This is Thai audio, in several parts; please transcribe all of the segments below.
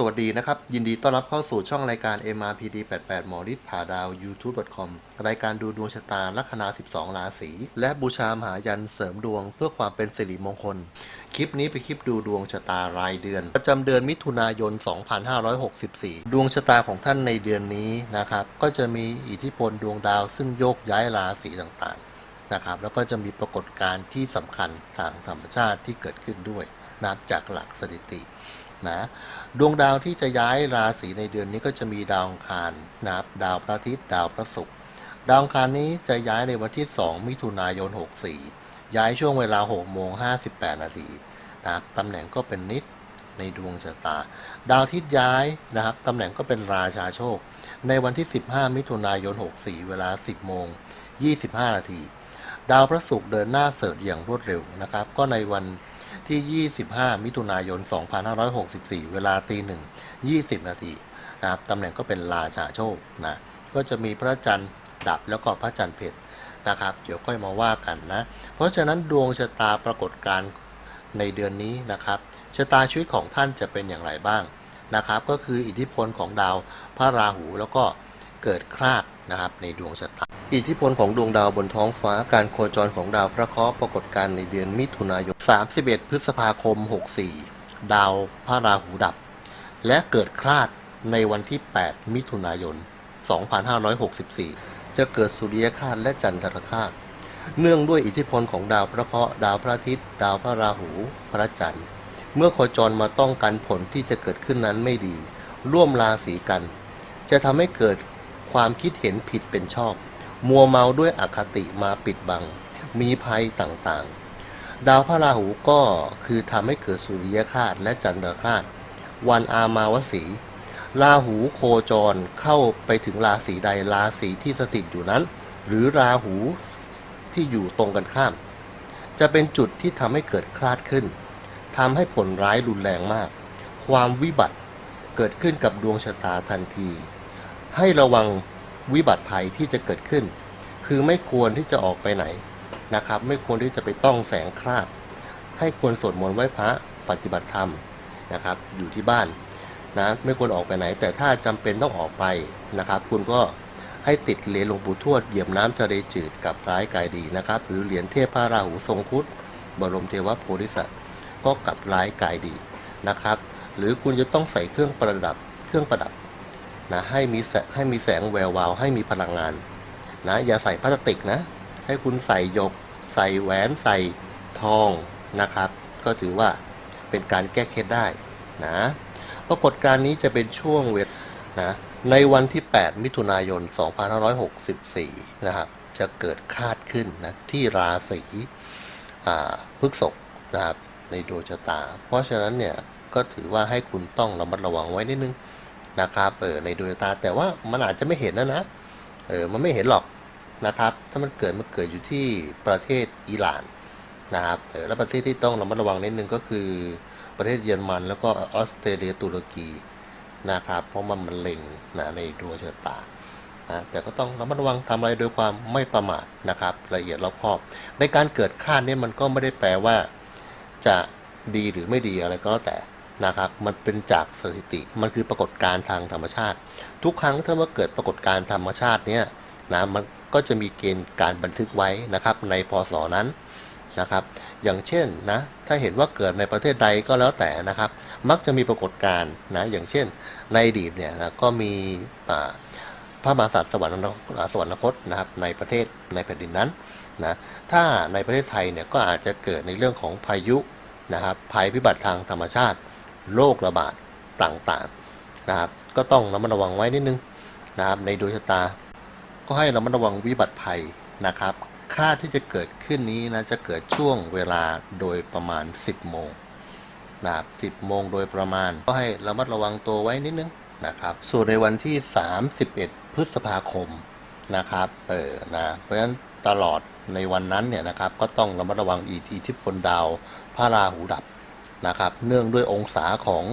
สวัสดีนะครับ ยินดีต้อนรับเข้าสู่ช่องรายการ MRPD 88 หมอฤทธิ์ผ่าดาว youtube.com รายการดูดวงชะตาลัคนา 12 ราศี และบูชามหายันเสริมดวงเพื่อความเป็นสิริมงคล คลิปนี้เป็นคลิปดูดวงชะตารายเดือน ประจำเดือนมิถุนายน 2564 ดวงชะตาของท่านในเดือนนี้นะครับ ก็จะมีอิทธิพลดวงดาวซึ่งโยกย้ายราศีต่างๆนะครับ แล้วก็จะมีปรากฏการณ์ที่สำคัญทางธรรมชาติที่เกิดขึ้นด้วยนับจากหลักสถิติ นะดวงดาวที่จะย้ายราศีในเดือนนี้ก็จะมีดาวอังคารนะครับดาวพระอาทิตย์ดาวพระศุกร์ดาวอังคารนี้จะย้ายในวันที่ 2 มิถุนายน 64 ย้ายช่วงเวลา6โมง58 นาทีนะครับตำแหน่งก็เป็นนิดในดวงชะตา ดาวอาทิตย์ย้ายนะครับตำแหน่งก็เป็นราชาโชค ในวันที่ 15 มิถุนายน 64 เวลา 10 โมง 25 นาที ดาวพระศุกร์เดินหน้าเสริฐอย่างรวดเร็วนะครับ ก็ในวัน ที่ 25 มิถุนายน 2564 เวลาตีหนึ่ง20 นาทีนะครับตำแหน่งก็เป็นราชาโชคนะก็จะมีพระจันทร์ดับแล้วก็พระจันทร์เพชรนะครับ เดี๋ยวค่อยมาว่ากันนะ เพราะฉะนั้นดวงชะตาปรากฏการในเดือนนี้นะครับชะตาชีวิตของท่านจะเป็นอย่างไรบ้างนะครับ ก็คืออิทธิพลของดาวพระราหูแล้วก็ เกิดคลาดนะครับในดวงชะตาอิทธิพลของดวงดาวบนท้องฟ้าการโคจรของดาวพระเคราะห์ปรากฏการในเดือนมิถุนายน 31 พฤษภาคม 64 ดาวพระราหูดับ และเกิดคลาดในวันที่ 8 มิถุนายน 2564 จะเกิดสุริยคราสและจันทรคราสเนื่องด้วยอิทธิพลของดาวพระเคราะห์ดาวพระอาทิตย์ ดาวพระราหู พระจันทร์ เมื่อโคจรมาต้องกันผลที่จะเกิดขึ้นนั้นไม่ดี ร่วมราศีกัน จะทำให้เกิด ความคิดเห็นผิดเป็นชอบ มัวเมาด้วยอคติมาปิดบัง มีภัยต่างๆ ดาวพระราหูก็คือทำให้เกิดสุริยคาสและจันทรคาสวันอามาวสีราหูโคจรเข้าไปถึงราศีใดราศีที่สถิตอยู่นั้น หรือราหูที่อยู่ตรงกันข้าม จะเป็นจุดที่ทำให้เกิดคลาดขึ้นทำให้ผลร้ายรุนแรงมาก ความวิบัติเกิดขึ้นกับดวงชะตาทันที ให้ระวังวิบัติภัยที่จะเกิดขึ้น คือไม่ควรที่จะออกไปไหนนะครับ ไม่ควรที่จะไปต้องแสงคราบ ให้ควรสวดมนต์ไหว้พระปฏิบัติธรรมนะครับ อยู่ที่บ้านนะไม่ควรออกไปไหน แต่ถ้าจำเป็นต้องออกไปนะครับ คุณก็ให้ติดเหรียญหลวงปู่ทวดเหยียบน้ำทะเลจืดกับร้ายกายดีนะครับ หรือเหรียญเทพพระราหูทรงคุดบรมเทวโพธิสัตว์ก็กับร้ายกายดีนะครับ หรือคุณจะต้องใส่เครื่องประดับเครื่องประดับ นะให้มีแสให้มีแสงแวววาวให้มีพลังงานนะอย่าใส่พลาสติกนะ ให้คุณใส่หยก ใส่แหวนใส่ทองนะครับ ก็ถือว่าเป็นการแก้เคล็ดได้นะปรากฏการณ์นี้จะเป็นช่วงเวทนะในวันที่ 8 มิถุนายน 2564 นะครับจะเกิดคาดขึ้นนะที่ราศีพฤษภนะครับในดวงชะตา เพราะฉะนั้นเนี่ยก็ถือว่าให้คุณต้องระมัดระวังไว้นิดนึง นะครับเออในดวงตาแต่ว่ามันอาจจะไม่เห็นนะนะเออมันไม่เห็นหรอกนะครับ ถ้ามันเกิดมันเกิดอยู่ที่ประเทศอิหร่านนะครับเออแล้วประเทศที่ต้องระมัดระวังนิดนึงก็คือประเทศเยอรมันแล้วก็ออสเตรเลียตุรกีนะครับ เพราะมันมันเล็งนะในดวงชะตานะแต่ก็ต้องระมัดระวังทำอะไรโดยความไม่ประมาทนะครับ ละเอียดรอบคอบ ในการเกิดคาดเนี่ยมันก็ไม่ได้แปลว่าจะดีหรือไม่ดีอะไรก็แล้วแต่ นะครับมันเป็นจากสถิติมันคือปรากฏการณ์ทางธรรมชาติ ทุกครั้งถ้าเมื่อเกิดปรากฏการณ์ธรรมชาติเนี่ยนะมันก็จะมีเกณฑ์การบันทึกไว้นะครับในพศนั้นนะครับ อย่างเช่นนะถ้าเห็นว่าเกิดในประเทศใดก็แล้วแต่นะครับ มักจะมีปรากฏการณ์นะอย่างเช่น ในอดีตเนี่ยนะก็มีพระมหากษัตริย์สวรรคสวรรคตนะครับในประเทศในแผ่นดินนั้นนะถ้าในประเทศไทยเนี่ยก็อาจจะเกิดในเรื่องของพายุนะครับภัยพิบัติทางธรรมชาติ โรคระบาดต่างๆนะครับ ก็ต้องระมัดระวังไว้นิดนึงนะครับในดวงชะตา ก็ให้ระมัดระวังวิบัติภัยนะครับ ค่าที่จะเกิดขึ้นนี้นะจะเกิดช่วงเวลาโดยประมาณ 10 โมงนะครับ10 โมงโดยประมาณ ก็ให้ระมัดระวังตัวไว้นิดนึงนะครับ ส่วนในวันที่ 31 พฤษภาคมนะครับเออนะเพราะฉะนั้นตลอดในวันนั้นเนี่ยนะครับก็ต้องระมัดระวังอิทธิพลดาวพระราหูดับ นะครับ เนื่องด้วยองศาของ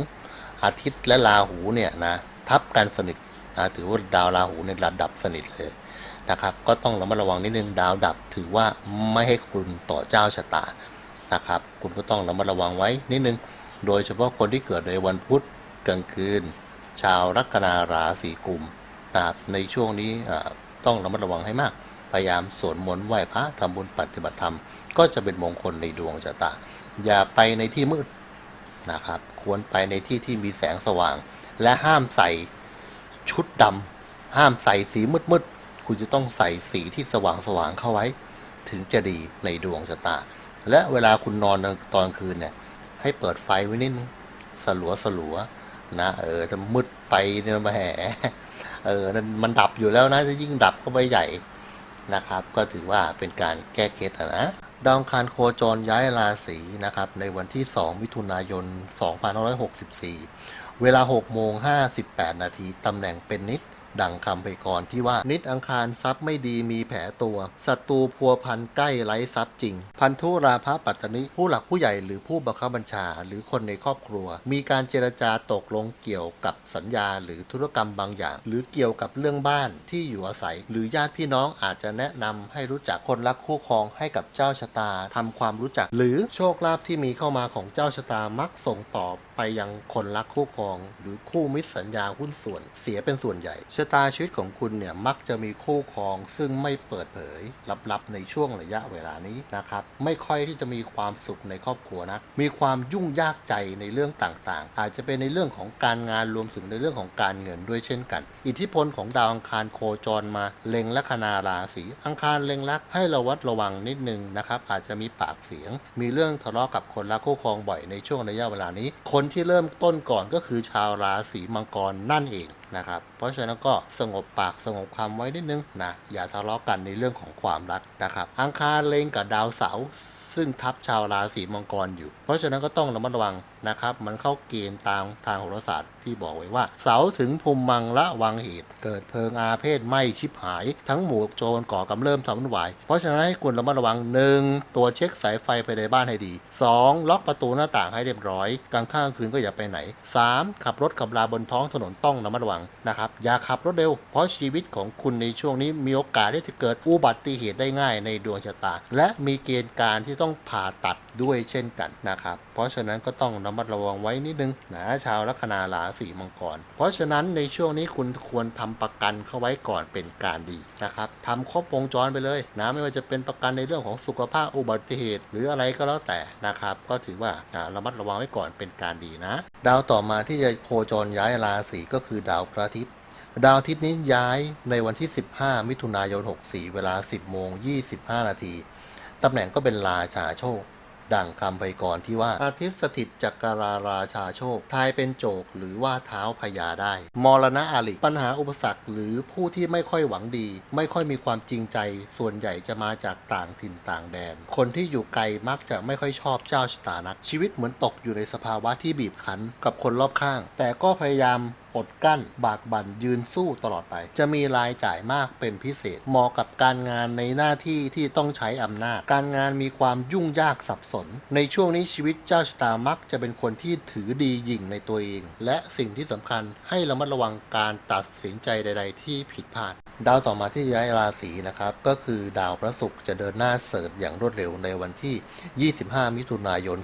อาทิตย์และราหูเนี่ยนะทับกันสนิทนะถือว่าดาวราหูเนี่ยระดับสนิทเลยนะครับ ก็ต้องระมัดระวังนิดนึงดาวดับ ถือว่าไม่ให้คุณต่อเจ้าชะตานะครับ คุณก็ต้องระมัดระวังไว้นิดนึง โดยเฉพาะคนที่เกิดในวันพุธกลางคืน ชาวลัคนาราศีกุมนะครับในช่วงนี้ต้องระมัดระวังให้มาก พยายามสวดมนต์ไหว้พระทำบุญปฏิบัติธรรม ก็จะเป็นมงคลในดวงชะตา อย่าไปในที่มืด นะครับ ควรไปในที่ที่มีแสงสว่าง และห้ามใส่ชุดดำห้ามใส่สีมืดๆคุณจะต้องใส่สีที่สว่างๆเข้าไว้ ถึงจะดีในดวงชะตา และเวลาคุณนอนตอนคืนเนี่ย ให้เปิดไฟไว้นิดนึงสลัวสลัวๆนะเออถ้ามืดไปเนี่ยมาแหมเออมันดับอยู่แล้วนะจะยิ่งดับก็ไปใหญ่นะครับ ก็ถือว่าเป็นการแก้เคล็ดนะ ดาวอังคารโคจรย้ายราศีนะครับ ในวันที่ 2 มิถุนายน 2564 เวลา 6 โมง 58 นาที ตำแหน่งเป็นนิด ดังคำไปก่อนที่ว่านิดอังคารทรัพย์ไม่ดีมีแผลตัวศัตรูพัวพันใกล้ไร้ทรัพย์จริง พันธุราภปัตตนิผู้หลักผู้ใหญ่หรือผู้บังคับบัญชา หรือคนในครอบครัว มีการเจรจาตกลงเกี่ยวกับสัญญาหรือธุรกรรมบางอย่าง หรือเกี่ยวกับเรื่องบ้านที่อยู่อาศัย หรือญาติพี่น้องอาจจะแนะนำให้รู้จักคนรักคู่ครองให้กับเจ้าชะตาทำความรู้จัก หรือโชคลาภที่มีเข้ามาของเจ้าชะตามักส่งต่อไปยังคนรักคู่ครอง หรือคู่มิตรสัญญาหุ้นส่วนเสียเป็นส่วนใหญ่ชะตาชีวิตของคุณเนี่ยมักจะมีคู่ครอง ซึ่งไม่เปิดเผยลับๆในช่วงระยะเวลานี้นะครับ ไม่ค่อยที่จะมีความสุขในครอบครัวนะมีความยุ่งยากใจในเรื่องต่างๆ อาจจะเป็นในเรื่องของการงานรวมถึงในเรื่องของการเงินด้วยเช่นกัน อิทธิพลของดาวอังคารโคจรมาเล็งลัคนาราศีอังคารเล็งลักให้ระวัดระวังนิดนึงนะครับอาจจะมีปากเสียง มีเรื่องทะเลาะกับคนรักคู่ครองบ่อยในช่วงระยะเวลานี้ คนที่เริ่มต้นก่อนก็คือชาวราศีมังกรนั่นเองนะครับ เพราะฉะนั้นก็สงบปากสงบคำไว้นิดนึงนะอย่าทะเลาะกันในเรื่องของความรักนะครับอังคารเล็งกับดาวเสาร์ซึ่งทับชาวราศีมังกรอยู่ เพราะฉะนั้นก็ต้องระมัดระวังนะครับ มันเข้าเกณฑ์ตามทางโหราศาสตร์ ที่บอกไว้ว่า เสาถึงภูมิมังละวังเหตุ เกิดเพลิงอาเพศไหม้ชิบหาย ทั้งหมู่โจรก่อกำเริ่มทำวุ่นวาย เพราะฉะนั้นให้คุณระมัดระวัง 1. ตัวเช็คสายไฟภายในบ้านให้ดี 2. ล็อกประตูหน้าต่างให้เรียบร้อย กลางค่ำคืนก็อย่าไปไหน 3. ขับรถขับลาบนท้องถนนต้องระมัดระวังนะครับอย่าขับรถเร็ว เพราะชีวิตของคุณในช่วงนี้มีโอกาสที่จะเกิดอุบัติเหตุได้ง่ายในดวงชะตา และมีเกณฑ์การที่ต้องผ่าตัด ด้วยเช่นกันนะครับ เพราะฉะนั้นก็ต้องระมัดระวังไว้นิดนึงนะชาวลัคนาราศีมังกร เพราะฉะนั้นในช่วงนี้คุณควรทำประกันเข้าไว้ก่อนเป็นการดีนะครับทำครบวงจรไปเลยนะไม่ว่าจะเป็นประกันในเรื่องของสุขภาพอุบัติเหตุ หรืออะไรก็แล้วแต่นะครับ ก็ถือว่าอ่าระมัดระวังไว้ก่อนเป็นการดีนะ ดาวต่อมาที่จะโคจรย้ายราศีก็คือดาวพระอาทิตย์ดาวอาทิตย์นี้ย้ายในวันที่ 15 มิถุนายน 64 เวลา 10 โมง 25 นาที ตำแหน่งก็เป็นราชาโชค ดังคำไปก่อนที่ว่าอาทิตย์สถิตจักราราชาโชค ทายเป็นโจกหรือว่าเท้าพญาได้ มรณะอาลิปัญหาอุปสรรคหรือผู้ที่ไม่ค่อยหวังดี ไม่ค่อยมีความจริงใจ ส่วนใหญ่จะมาจากต่างถิ่นต่างแดน คนที่อยู่ไกลมักจะไม่ค่อยชอบเจ้าชะตานัก ชีวิตเหมือนตกอยู่ในสภาวะที่บีบคั้นกับคนรอบข้าง แต่ก็พยายาม อดกั้น บากบั่นยืนสู้ตลอดไป จะมีรายจ่ายมากเป็นพิเศษ เหมาะกับการงานในหน้าที่ที่ต้องใช้อำนาจ การงานมีความยุ่งยากสับสน ในช่วงนี้ชีวิตเจ้าชะตามักจะเป็นคนที่ถือดียิ่งในตัวเอง และสิ่งที่สำคัญให้ระมัดระวังการตัดสินใจใด ๆ ที่ผิดพลาดดาวต่อมาที่ย้ายราศีนะครับ ก็คือดาวพระศุกร์จะเดินหน้าเสริร์อย่างรวดเร็วในวันที่ 25 มิถุนายน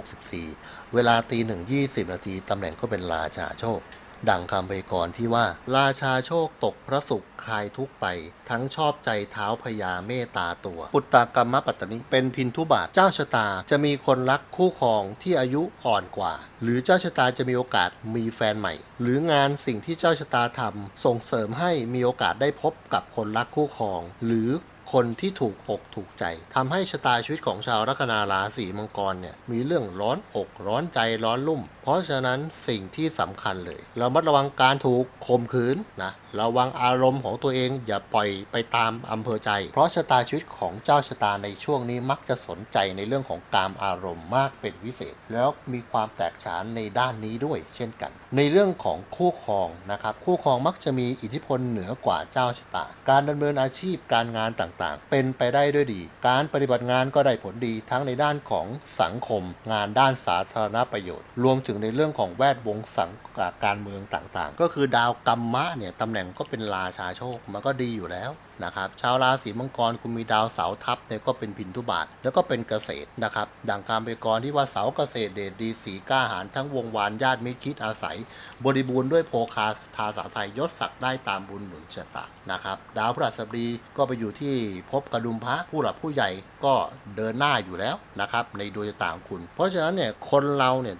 2564 เวลาตีหนึ่ง20 นาทีตำแหน่งก็เป็นราชาโชค ดังคำไปก่อนที่ว่า ราชาโชคตกพระศุกร์คลายทุกไป ทั้งชอบใจเท้าพญาเมตตาตัว ปุตตากรรมปัตตนิเป็นพินทุบาทเจ้าชะตาจะมีคนรักคู่ครองที่อายุอ่อนกว่า หรือเจ้าชะตาจะมีโอกาสมีแฟนใหม่ หรืองานสิ่งที่เจ้าชะตาทำส่งเสริมให้มีโอกาสได้พบกับคนรักคู่ครอง หรือคนที่ถูกอกถูกใจทำให้ชะตาชีวิตของชาวลัคนาราศีมังกรเนี่ยมีเรื่องร้อนอกร้อนใจร้อนลุ่มเพราะฉะนั้นสิ่งที่สำคัญเลย เรามัดระวังการถูกข่มขืนนะระวังอารมณ์ของตัวเองอย่าปล่อยไปตามอำเภอใจ เพราะชะตาชีวิตของเจ้าชะตาในช่วงนี้มักจะสนใจในเรื่องของกามอารมณ์มากเป็นพิเศษ แล้วมีความแตกฉานในด้านนี้ด้วย เช่นกัน ในเรื่องของคู่ครองนะครับคู่ครองมักจะมีอิทธิพลเหนือกว่าเจ้าชะตา การดำเนินอาชีพการงานต่างๆ เป็นไปได้ด้วยดี การปฏิบัติงานก็ได้ผลดีทั้งในด้านของสังคม งานด้านสาธารณประโยชน์ รวมถึงถึงในเรื่องของแวดวงสังกการเมืองต่างๆ ก็คือดาวกัมมะเนี่ยตำแหน่งก็เป็นราชาโชคมันก็ดีอยู่แล้ว นะครับชาวราศีมังกรคุณมีดาวเสาร์ทับเนี่ยก็เป็นพินทุบาทแล้วก็เป็นเกษตรนะครับดังการไปกรที่ว่าเสาเกษตรเดชดีสีกล้าหารทั้งวงวานญาติมิตรคิดอาศัย บริบูรณ์ด้วยโภคาทาสาไทยยศศักดิ์ได้ตามบุญหนุนชะตานะครับดาวพฤหัสบดีก็ไปอยู่ที่ภพกระดุมพระผู้หลักผู้ใหญ่ก็เดินหน้าอยู่แล้วนะครับในดวงชะตาของคุณ เพราะฉะนั้นเนี่ยคนเราเนี่ย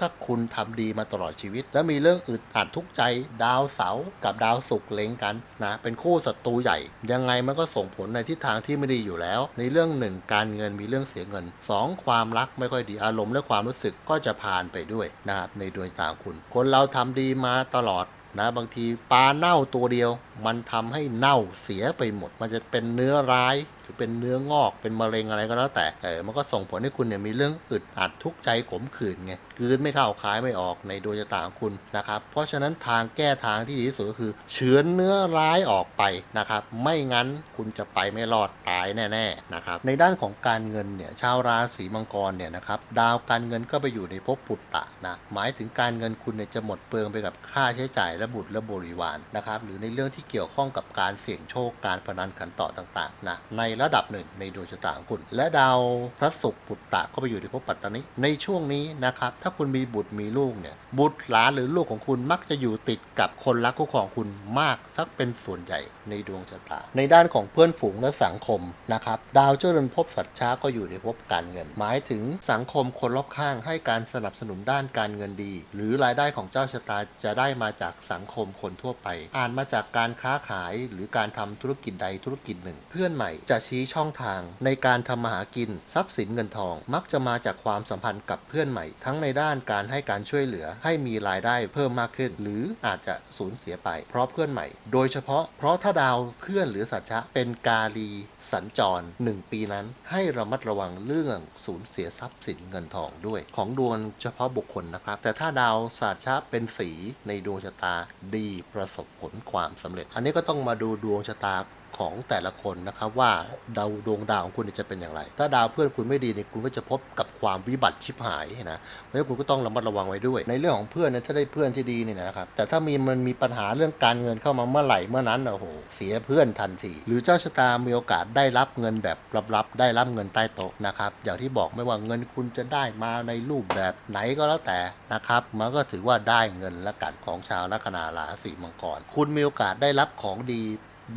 ถ้าคุณทำดีมาตลอดชีวิต แล้วมีเรื่องอึดอัดทุกใจ ดาวเสาร์กับดาวศุกร์เล็งกันนะเป็นคู่ศัตรูใหญ่ยังไงมันก็ส่งผลในทิศทางที่ไม่ดีอยู่แล้ว ในเรื่องหนึ่งการเงินมีเรื่องเสียเงินสองความรักไม่ค่อยดีอารมณ์และความรู้สึกก็จะผ่านไปด้วยนะครับในดวงตาคุณ คนเราทำดีมาตลอดนะบางทีปลาเน่าตัวเดียว มันทำให้เน่าเสียไปหมด มันจะเป็นเนื้อร้าย เป็นเนื้องอกเป็นมะเร็งอะไรก็แล้วแต่เออมันก็ส่งผลให้คุณเนี่ยมีเรื่องอึดอัดทุกข์ใจขมขื่นไงกืนไม่เข้าคายไม่ออกในดวงชะตาของคุณนะครับ เพราะฉะนั้นทางแก้ทางที่ดีที่สุดก็คือ เฉือนเนื้อร้ายออกไปนะครับ ไม่งั้นคุณจะไปไม่รอดตายแน่ๆนะครับในด้านของการเงินเนี่ยชาวราศีมังกรเนี่ยนะครับดาวการเงินก็ไปอยู่ในภพปุตตะนะหมายถึงการเงินคุณเนี่ยจะหมดเปลืองไปกับค่าใช้จ่ายและบุตรและบริวารนะครับหรือในเรื่องที่เกี่ยวข้องกับการเสี่ยงโชคการพนันขันต่อต่างๆนะในระระดับหนึ่งในดวงชะตาของคุณ และดาวพระศุกร์ปุตตะก็ไปอยู่ในภพปัตตานิในช่วงนี้นะครับ ถ้าคุณมีบุตรมีลูกเนี่ยบุตรหลานหรือลูกของคุณมักจะอยู่ติดกับคนรักคู่ของคุณมากสักเป็นส่วนใหญ่ในดวงชะตา ในด้านของเพื่อนฝูงและสังคมนะครับดาวเจ้าเรือนภพสัตว์ช้าก็อยู่ในภพการเงิน หมายถึงสังคมคนรอบข้างให้การสนับสนุนด้านการเงินดี หรือรายได้ของเจ้าชะตาจะได้มาจากสังคมคนทั่วไป อ่านมาจากการค้าขายหรือการทำธุรกิจใดธุรกิจหนึ่ง เพื่อนใหม่จะชีช่องทาง ในการทำมาหากินทรัพย์สินเงินทอง มักจะมาจากความสัมพันธ์กับเพื่อนใหม่ ทั้งในด้านการให้การช่วยเหลือให้มีรายได้เพิ่มมากขึ้น หรืออาจจะสูญเสียไป เพราะเพื่อนใหม่ โดยเฉพาะเพราะถ้าดาวเพื่อนหรือสัจจะเป็นกาลี สัญจร 1 ปีนั้น ให้ระมัดระวังเรื่องสูญเสียทรัพย์สินเงินทองด้วย ของดวงเฉพาะบุคคลนะครับ แต่ถ้าดาวสัจจะเป็นสีในดวงชะตาดีประสบผลความสำเร็จ อันนี้ก็ต้องมาดูดวงชะตา ของแต่ละคนนะครับว่าดาวดวงดาวของคุณจะเป็นอย่างไร ถ้าดาวเพื่อนคุณไม่ดีเนี่ยคุณก็จะพบกับความวิบัติชิบหายนะเพราะฉะนั้นคุณก็ต้องระมัดระวังไว้ด้วย ในเรื่องของเพื่อนเนี่ยถ้าได้เพื่อนที่ดีเนี่ยนะครับแต่ถ้ามีมันมีปัญหาเรื่องการเงินเข้ามาเมื่อไหร่เมื่อนั้นโอ้โหเสียเพื่อนทันที หรือเจ้าชะตามีโอกาสได้รับเงินแบบลับๆได้รับเงินใต้โต๊ะนะครับอย่างที่บอกไม่ว่าเงินคุณจะได้มาในรูปแบบไหนก็แล้วแต่นะครับมันก็ถือว่าได้เงินและกันของชาวลัคนาราศีมังกร คุณมีโอกาสได้รับของดี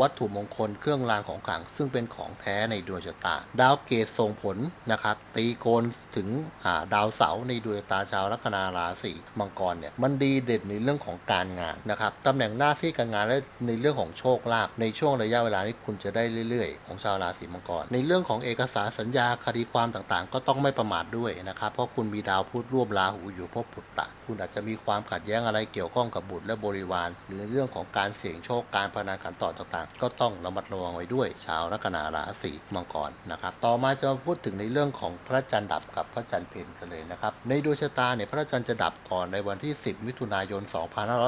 วัตถุมงคลเครื่องรางของขลัง ซึ่งเป็นของแท้ในดวงชะตา ดาวเกตส่งผลนะครับ ตีโกนถึงาดาวเสาร์ในดวงชะตาชาวลัคนาราศีมังกรเนี่ยมันดีเด่นในเรื่องของการงานนะครับตำแหน่งหน้าที่การงานและในเรื่องของโชคลาภในช่วงระยะเวลานี้คุณจะได้เรื่อยๆ ของชาวราศีมังกร ในเรื่องของเอกสารสัญญาคดีความต่างๆ ก็ต้องไม่ประมาทด้วยนะครับเพราะคุณมีดาวพุธร่วมราหูอยู่ภพปุตตะคุณอาจจะมีความขัดแย้งอะไรเกี่ยวข้องกับบุตรและบริวาร หรือเรื่องของการเสี่ยงโชคการพนันขันต่อต่างๆ ก็ต้องระมัดระวังไว้ด้วย ชาวลัคนาราศีมังกรนะครับ ต่อมาจะมาพูดถึงในเรื่องของพระจันทร์ดับกับพระจันทร์เพนกันเลยนะครับ ในดวงชะตาเนี่ยพระจันทร์จะดับก่อนในวันที่ 10 มิถุนายน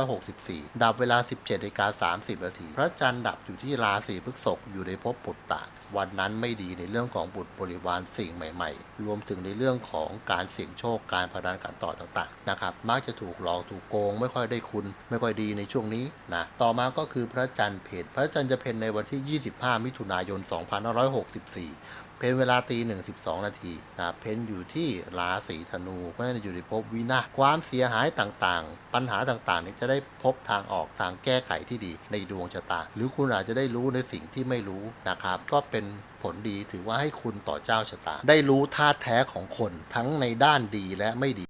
2564 ดับเวลา 17นาฬิกา30นาทีพระจันทร์ดับอยู่ที่ราศีพฤษภอยู่ในภพปุตตะ วันนั้นไม่ดีในเรื่องของบุตรบริวารสิ่งใหม่ ๆ รวมถึงในเรื่องของการเสี่ยงโชคการพนันการต่อต่างๆนะครับมักจะถูกหลอกถูกโกง ไม่ค่อยได้คุณ ไม่ค่อยดีในช่วงนี้นะต่อมาก็คือพระจันทร์เพนพระจันทร์จะเพนในวันที่ 25 มิถุนายน 2564 เพนเวลาตีหนึ่งสิบสองนาทีนะเพนอยู่ที่ราศีธนูก็จะอยู่ในภพวินาศความเสียหายต่างๆ ปัญหาต่างๆนี้จะได้พบทางออกทางแก้ไขที่ดีในดวงชะตา หรือคุณอาจจะได้รู้ในสิ่งที่ไม่รู้นะครับ ก็เป็นผลดีถือว่าให้คุณต่อเจ้าชะตา ได้รู้ท่าแท้ของคนทั้งในด้านดีและไม่ดี